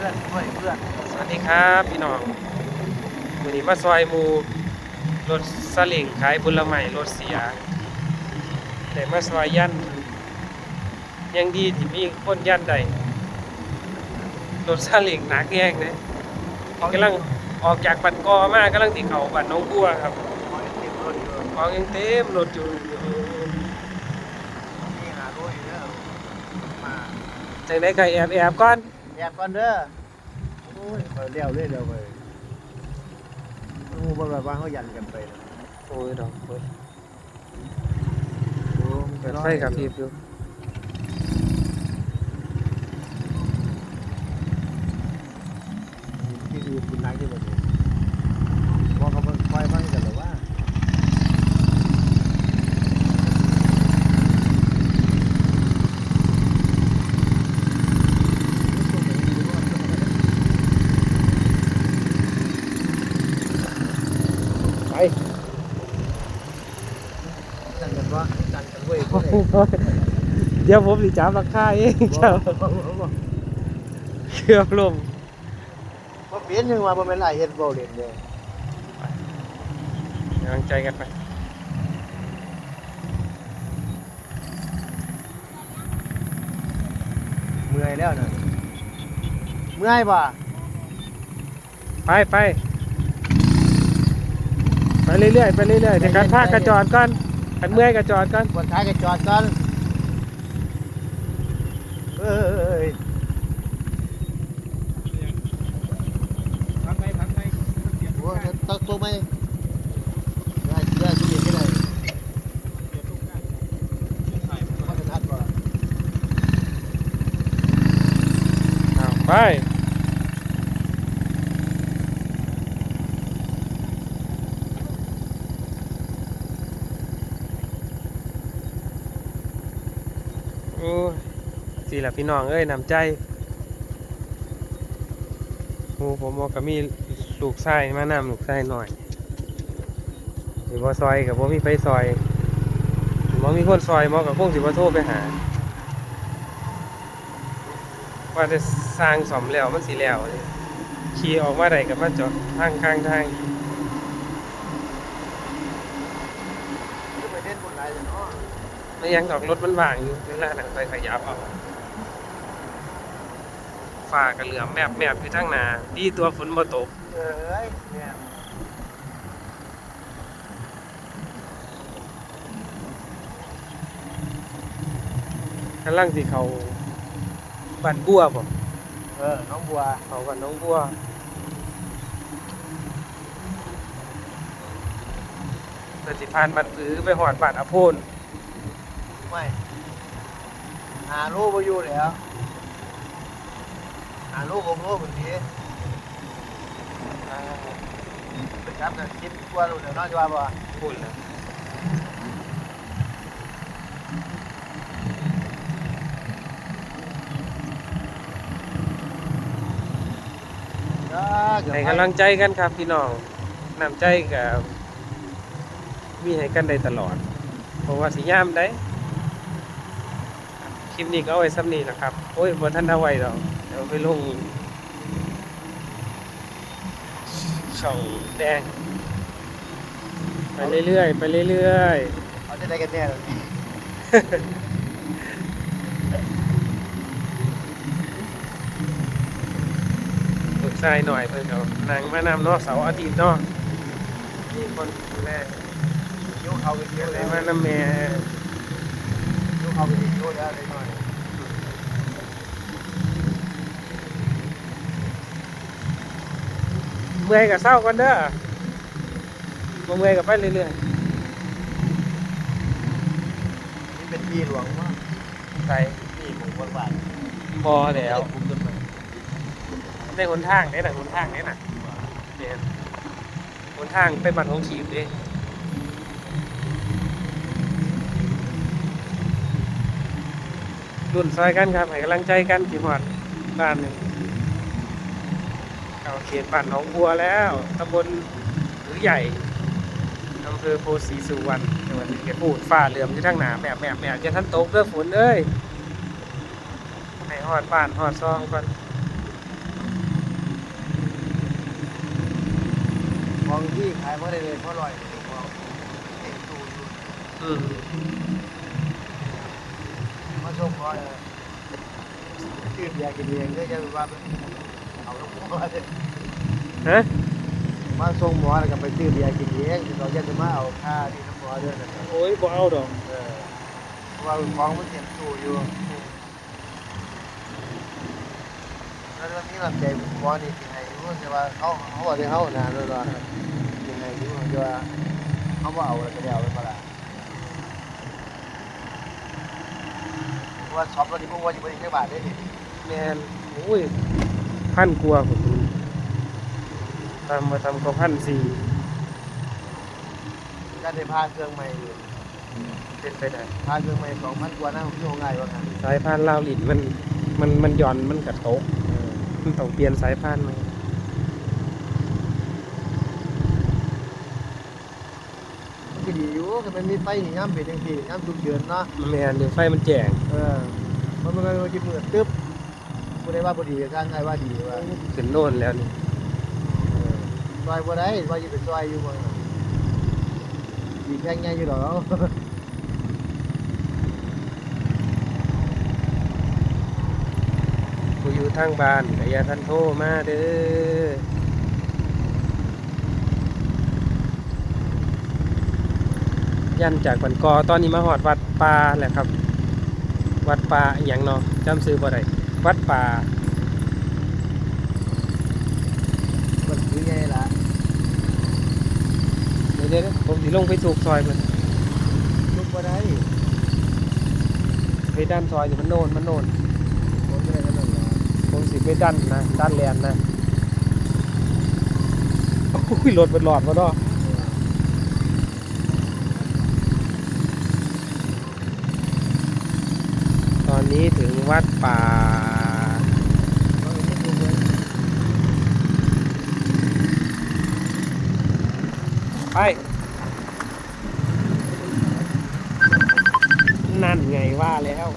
พื่อนช่วยเพื่อน สวัสดีครับพี่น้องวันนี้มาซอยมูรถสลิงขายผลไม้รถเสีย แต่มาซอยยันยังดีที่มีคนยันใดรถสลิงหนักแยกเลยกำลังออกจากบันกอมากกำลังติเขาบันน้องบัวครับขอให้เต็มรถอยู่ของยังเต็มรถอยู่นี่ารู้อยู่เด้อมาจังได้ก็แอบแอบก่อน ยกก่อนเด้อโอ้ยคอยเลี้ยวเรื่อยเดียวไปงูบ่แบบว่าเขายันกันไปนะโอ้ยดอกเปิดโอ้เปิดไฟกับพริบอยู่ที่ดีคุณนักที่บ่ดีว่าเขาเป็นไฟฟังกันหรือว่า ไป จันกันว่าจันกันเว้ยบ่ได้ เดี๋ยวผมสิจับราคาเองเจ้าบ่บ่บ่บ่เกือบลมบ่เปลี่ยนยังว่าบ่แม่นหลายเฮ็ดบ่เล่นเด้กำลังใจกันไปเมื่อยแล้วน่ะเมื่อยบ่ไปไปไปเรื่อยๆไปเรื่อยๆแต่การพากกระจอดก่อน กันเมื่อยกระจอดก่อนบนท้ายก็จอดก่อนเอ้ยพักไปพักไปโอ้ยตักตัวไหมได้ได้ทุกอย่างก็ได้มาตรฐานบ่ไป โอ้สิล่ะพี่น้องเอ้ยนำใจโอ้ผมบอกกับมีลูกไส้มานำลูกไส้หน่อยหรือว่าซอยกับว่ามีไฟซอยมอมีคนซอยมอกับคงสิว่าโทรไปหา ว่าจะสร้างสมแล้วมันสิแล้วนี่ขี่ออกมาได้กับมาจอดทางข้างทางจะไปเล่นบนไหนเลยเนาะ ไม่ยังดอกรถมันว่างอยู่เวลาหนังไปขยับเอาฝ่ากระเหลือมแมบแมบอยู่ทั้งหนาดีตัวฝนบ่ตกเอ้ยเนี่ยกำลังสิเขาบันบัวบ่เออน้องบัวเขาบันน้องบัวเพื่อสิพานบัดผือไปหอดบาดอโพน ไม่หาลูกมาอยู่แล้วหาลูกของลูกบางทีไปจับกันคิดกลัวลูกเดี๋ยวน้อยจะว่าบ่พูดแล้วให้กำลังใจกันครับพี่น้องนำใจกับมีให้กันได้ตลอด เพราะว่าสิย่ามได้ค ลิปนี้ก็เอาไว้ซ้ำนี้นะครับ โอ้ยบนท่านเอาไว้ดอกเดี๋ยวไปลงช่องแดง ไปเรื่อยๆไปเรื่อยเขาจะได้กันแน่เลยๆฝึกทรายหน่อยเพื่อนเขานางมานำเนาะเสาร์อาทิตย์เนาะมีคนดูแลยุ่งเขาไปเยอะอะไรเลยมานำแม่ยุ่ง เขาไปเยอะแล้วเลยหน่อยเมื่อยกับเศร้ากันเด้อบ่เมื่อยกับไปเรื่อยนี่เป็นปีหลวงมากๆใส่ปีผมบนบาทพอแล้วผมจนไปในหนทางได้หนังหนทางได้น่ะเนี่ยหนทางไปบัตรของขีบเอ รุ่นซอยกันครับให้กำลังใจกันสีหอดบ้านนี่เข้าเขตบ้านหองบัวแล้วตำบลหรือใหญ่อำเภอโพสีสุวรรณจังหวัดเกพูดฝ่าเหลื่อมที่ทั้งหนาแบบแบบแบบจะท่านตกเรื่องฝนเอ้ยให้หอดบ้านหอดซองกันของที่ขายเพราะอะไรเพราะอร่อยของเต็มตู้อยู่ มาส่งเพราะอะไรชื่อเบียร์กินเองก็จะว่าเอาลูกหมอเลยฮะมาส่งหมอแล้วก็ไปซื้อเบียร์กินเองเราจะจะมาเอาค่าที่น้ำหมอด้วยนะครับโอ้ยบ่เอาดอกเออเพราะว่าของมันเต็มตู้อยู่แล้ววันนี้ลำใจหมอนี่กินให้รู้แต่ว่าเขาเขาบอกที่เขานานแล้วว่ากินให้รู้แต่ว่าเขาบ่เอาแล้วก็ได้เอาไปมาละเพราะ ว่าช็อปแล้วนี่พวกว่าจะไปได้แค่บาทได้ดิแมนโอ้ยพันกลัวาผมทำมาทำก็พันสี่การได้พาเครื่องใหม่อยู่เป็นไปได้พาเครื่องใหม่สองพันกว่านะพี่โง่ายว่างั้นสายพานลาวหลินมันมันมันหย่อนมันกระตกมันต้องเปลี่ยนสายพานใหม่ มัน ก็ดีอยู่คือมันมีไฟนี่ย่ำเป็นจังซี่ย่ำทุกเดือนเนาะแมนเดี๋ยวไฟมันแจ้งเออมันมันก็จะมืดตึ๊บบ่ได้ว่าบ่ดีก็ทางไงว่าดีว่าขึ้นโน่นแล้วนี่เออซอยบ่ได้ว่าสิไปซอยอยู่บ่ดีแค่ไงอยู่ดอกผู้อยู่ทางบ้านก็อย่าท่านโทรมาเด้อ ยันจากบันกอตอนนี้มาหอดวัดป่าแหละครับ วัดป่าอหย่างเนาะจำซื้อบ่ได้วัดป่ามันคือไงล่ะเดี๋ยวเดี๋ยวผมสิลงไปสูกซอยเพิ่นลุกบ่ได้ไปด้านซอยนี่มันโน่นมันโน่นผมก็ได้กันนั่นล่ะผมสิไปด้านนะด้านแลนนะโอ้ยรถเป็นหลอดมาเนาะ นี้ถึงวัดป่าไป นั่นไงว่าแล้ว